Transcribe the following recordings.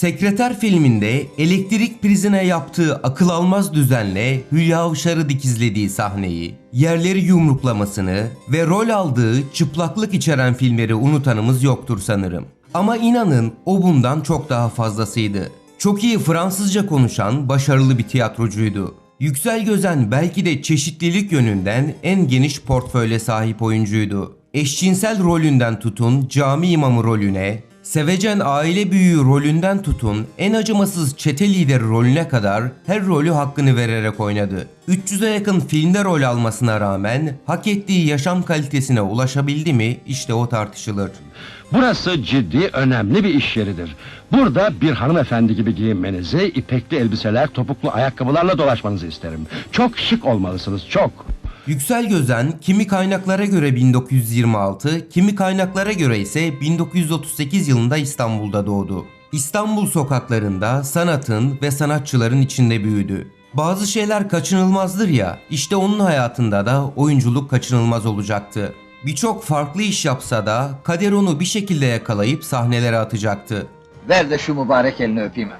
Sekreter filminde elektrik prizine yaptığı akıl almaz düzenle Hülya Avşar'ı dikizlediği sahneyi, yerleri yumruklamasını ve rol aldığı çıplaklık içeren filmleri unutanımız yoktur sanırım. Ama inanın o bundan çok daha fazlasıydı. Çok iyi Fransızca konuşan başarılı bir tiyatrocuydu. Yüksel Gözen belki de çeşitlilik yönünden en geniş portföyle sahip oyuncuydu. Eşcinsel rolünden tutun cami imamı rolüne, sevecen aile büyüğü rolünden tutun en acımasız çete lideri rolüne kadar her rolü hakkını vererek oynadı. 300'e yakın filmde rol almasına rağmen hak ettiği yaşam kalitesine ulaşabildi mi işte o tartışılır. Burası ciddi, önemli bir iş yeridir. Burada bir hanımefendi gibi giyinmenizi, ipekli elbiseler, topuklu ayakkabılarla dolaşmanızı isterim. Çok şık olmalısınız, çok. Yüksel Gözen kimi kaynaklara göre 1926, kimi kaynaklara göre ise 1938 yılında İstanbul'da doğdu. İstanbul sokaklarında sanatın ve sanatçıların içinde büyüdü. Bazı şeyler kaçınılmazdır ya, işte onun hayatında da oyunculuk kaçınılmaz olacaktı. Birçok farklı iş yapsa da kader onu bir şekilde yakalayıp sahnelere atacaktı. Ver de şu mübarek elini öpeyim.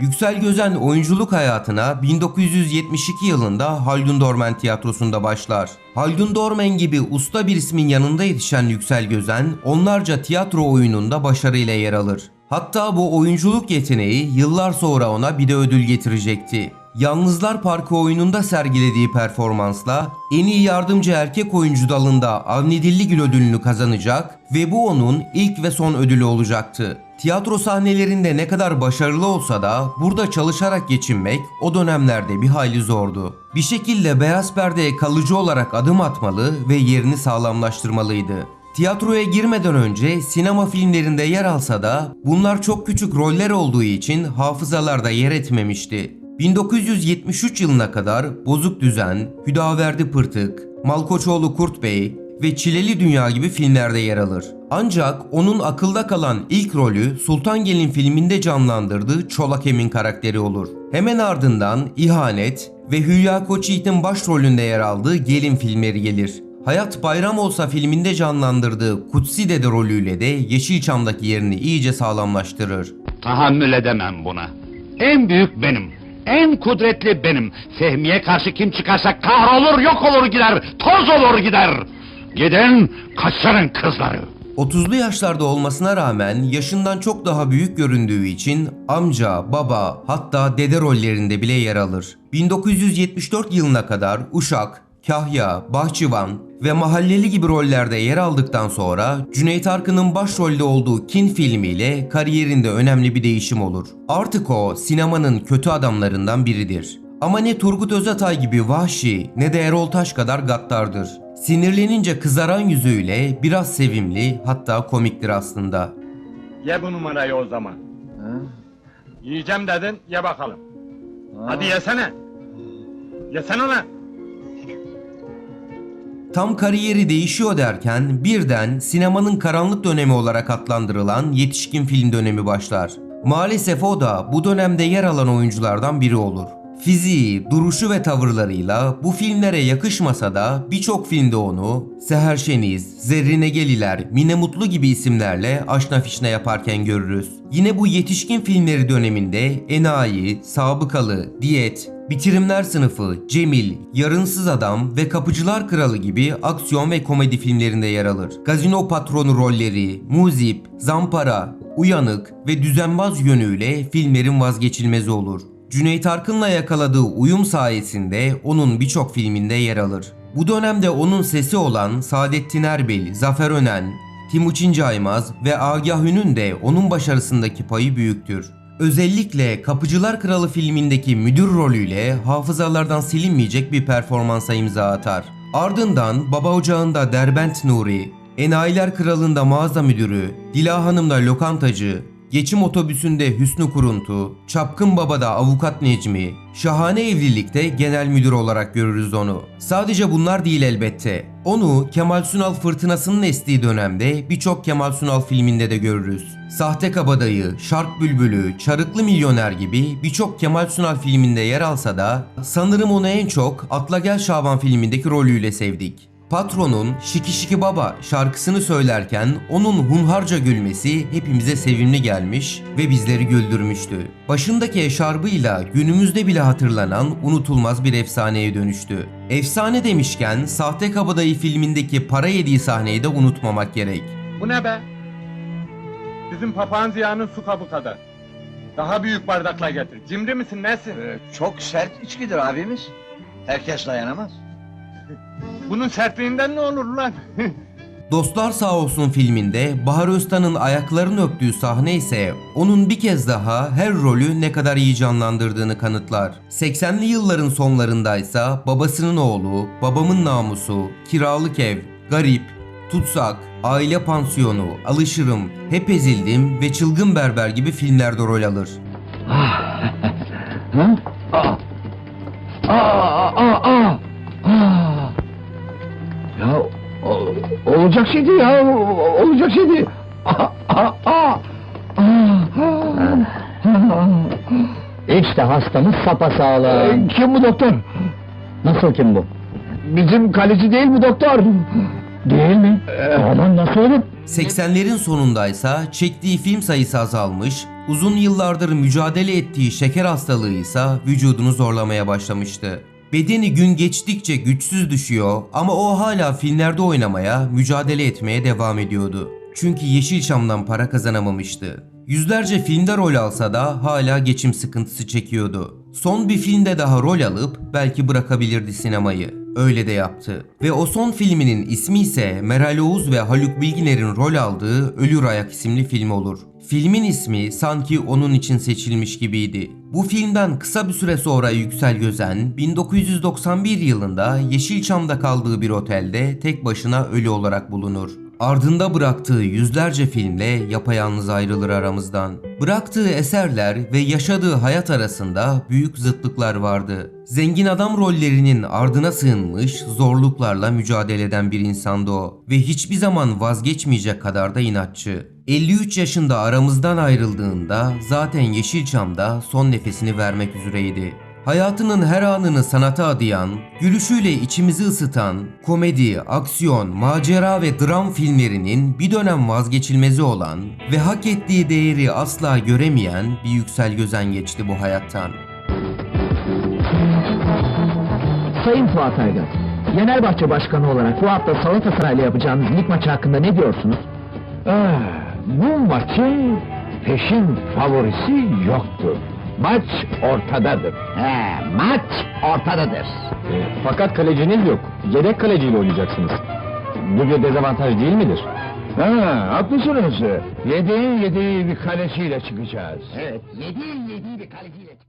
Yüksel Gözen oyunculuk hayatına 1972 yılında Haldun Dormen Tiyatrosu'nda başlar. Haldun Dormen gibi usta bir ismin yanında yetişen Yüksel Gözen onlarca tiyatro oyununda başarıyla yer alır. Hatta bu oyunculuk yeteneği yıllar sonra ona bir de ödül getirecekti. Yalnızlar Parkı oyununda sergilediği performansla en iyi yardımcı erkek oyuncu dalında Avni Dilligil ödülünü kazanacak ve bu onun ilk ve son ödülü olacaktı. Tiyatro sahnelerinde ne kadar başarılı olsa da burada çalışarak geçinmek o dönemlerde bir hayli zordu. Bir şekilde beyaz perdeye kalıcı olarak adım atmalı ve yerini sağlamlaştırmalıydı. Tiyatroya girmeden önce sinema filmlerinde yer alsa da bunlar çok küçük roller olduğu için hafızalarda yer etmemişti. 1973 yılına kadar Bozuk Düzen, Hüdaverdi Pırtık, Malkoçoğlu Kurt Bey ve Çileli Dünya gibi filmlerde yer alır. Ancak onun akılda kalan ilk rolü Sultan Gelin filminde canlandırdığı Çolak Emin karakteri olur. Hemen ardından İhanet ve Hülya Koçyiğit'in başrolünde yer aldığı Gelin filmleri gelir. Hayat Bayram Olsa filminde canlandırdığı Kutsi Dede rolüyle de Yeşilçam'daki yerini iyice sağlamlaştırır. Tahammül edemem buna. En büyük benim. En kudretli benim. Fehmi'ye karşı kim çıkarsa kahrolur, yok olur gider, toz olur gider. Gidin, kaçırın kızları. 30'lu yaşlarda olmasına rağmen yaşından çok daha büyük göründüğü için amca, baba hatta dede rollerinde bile yer alır. 1974 yılına kadar Uşak, Kahya, Bahçıvan ve Mahalleli gibi rollerde yer aldıktan sonra Cüneyt Arkın'ın başrolde olduğu Kin filmiyle kariyerinde önemli bir değişim olur. Artık o sinemanın kötü adamlarından biridir. Ama ne Turgut Özatay gibi vahşi ne de Erol Taş kadar gaddardır. Sinirlenince kızaran yüzüyle biraz sevimli hatta komiktir aslında. Ye bu numarayı o zaman. Ha? Yiyeceğim dedin, ye bakalım. Ha? Hadi yesene. Yesene lan. Tam kariyeri değişiyor derken birden sinemanın karanlık dönemi olarak adlandırılan yetişkin film dönemi başlar. Maalesef o da bu dönemde yer alan oyunculardan biri olur. Fiziği, duruşu ve tavırlarıyla bu filmlere yakışmasa da birçok filmde onu Seher Şeniz, Zerrin Egeliler, Mine Mutlu gibi isimlerle aşna fişne yaparken görürüz. Yine bu yetişkin filmleri döneminde Enayi, Sabıkalı, Diyet, Bitirimler Sınıfı, Cemil, Yarınsız Adam ve Kapıcılar Kralı gibi aksiyon ve komedi filmlerinde yer alır. Gazino patronu rolleri, Muzip, Zampara, Uyanık ve Düzenbaz yönüyle filmlerin vazgeçilmezi olur. Cüneyt Arkın'la yakaladığı uyum sayesinde onun birçok filminde yer alır. Bu dönemde onun sesi olan Saadettin Erbel, Zafer Önen, Timuçin Caymaz ve Agah Ün'ün de onun başarısındaki payı büyüktür. Özellikle Kapıcılar Kralı filmindeki müdür rolüyle hafızalardan silinmeyecek bir performansa imza atar. Ardından Baba Ocağı'nda Derbent Nuri, Enayiler Kralı'nda mağaza müdürü, Dila Hanım'da lokantacı, Geçim otobüsünde Hüsnü Kuruntu, Çapkın Baba'da avukat Necmi, Şahane Evlilik'te genel müdür olarak görürüz onu. Sadece bunlar değil elbette. Onu Kemal Sunal fırtınasının estiği dönemde birçok Kemal Sunal filminde de görürüz. Sahte Kabadayı, Şark Bülbülü, Çarıklı Milyoner gibi birçok Kemal Sunal filminde yer alsa da sanırım onu en çok Atla Gel Şaban filmindeki rolüyle sevdik. Patronun Şiki Şiki Baba şarkısını söylerken onun hunharca gülmesi hepimize sevimli gelmiş ve bizleri güldürmüştü. Başındaki eşarbıyla günümüzde bile hatırlanan unutulmaz bir efsaneye dönüştü. Efsane demişken Sahte Kabadayı filmindeki para yediği sahneyi de unutmamak gerek. Bu ne be? Bizim papağan ziyanın su kabı kadar. Daha büyük bardakla getir. Cimri misin nesin? Ee, çok sert içkidir abimiz. Herkes dayanamaz. Bunun sertliğinden ne olur lan? Dostlar Sağ Olsun filminde Bahar Öztan'ın ayaklarını öptüğü sahne ise onun bir kez daha her rolü ne kadar iyi canlandırdığını kanıtlar. 80'li yılların sonlarındaysa babasının oğlu, babamın namusu, kiralık ev, garip, tutsak, aile pansiyonu, alışırım, hep ezildim ve çılgın berber gibi filmlerde rol alır. Ya o- olacak şeydi ya o- olacak şeydi. İşte hastamız sapasağlam. Kim bu doktor? Nasıl kim bu? Bizim kaleci değil mi doktor? Değil mi? Aman nasıl olur? 80'lerin sonundaysa çektiği film sayısı azalmış, uzun yıllardır mücadele ettiği şeker hastalığı ise vücudunu zorlamaya başlamıştı. Bedeni gün geçtikçe güçsüz düşüyor ama o hala filmlerde oynamaya, mücadele etmeye devam ediyordu. Çünkü Yeşilçam'dan para kazanamamıştı. Yüzlerce filmde rol alsa da hala geçim sıkıntısı çekiyordu. Son bir filmde daha rol alıp belki bırakabilirdi sinemayı. Öyle de yaptı. Ve o son filminin ismi ise Meral Oğuz ve Haluk Bilginer'in rol aldığı Ölür Ayak isimli film olur. Filmin ismi sanki onun için seçilmiş gibiydi. Bu filmden kısa bir süre sonra Yüksel Gözen 1991 yılında Yeşilçam'da kaldığı bir otelde tek başına ölü olarak bulunur. Ardında bıraktığı yüzlerce filmle yapayalnız ayrılır aramızdan. Bıraktığı eserler ve yaşadığı hayat arasında büyük zıtlıklar vardı. Zengin adam rollerinin ardına sığınmış, zorluklarla mücadele eden bir insandı o ve hiçbir zaman vazgeçmeyecek kadar da inatçı. 53 yaşında aramızdan ayrıldığında zaten Yeşilçam'da son nefesini vermek üzereydi. Hayatının her anını sanata adayan, gülüşüyle içimizi ısıtan, komedi, aksiyon, macera ve dram filmlerinin bir dönem vazgeçilmezi olan ve hak ettiği değeri asla göremeyen bir yüksel gözen geçti bu hayattan. Sayın Fuat Aygaz, Yenerbahçe Başkanı olarak bu hafta Galatasaray'la yapacağınız lig maçı hakkında ne diyorsunuz? Ah, bu maçın peşin favorisi yoktur. Maç ortadadır. He, maç ortadadır. Fakat kaleciniz yok. Yedek kaleciyle oynayacaksınız. Bu bir dezavantaj değil midir? Ha, haklısınız. Yedeğin yedeği bir kaleciyle çıkacağız. Evet, yedi yedi bir kaleciyle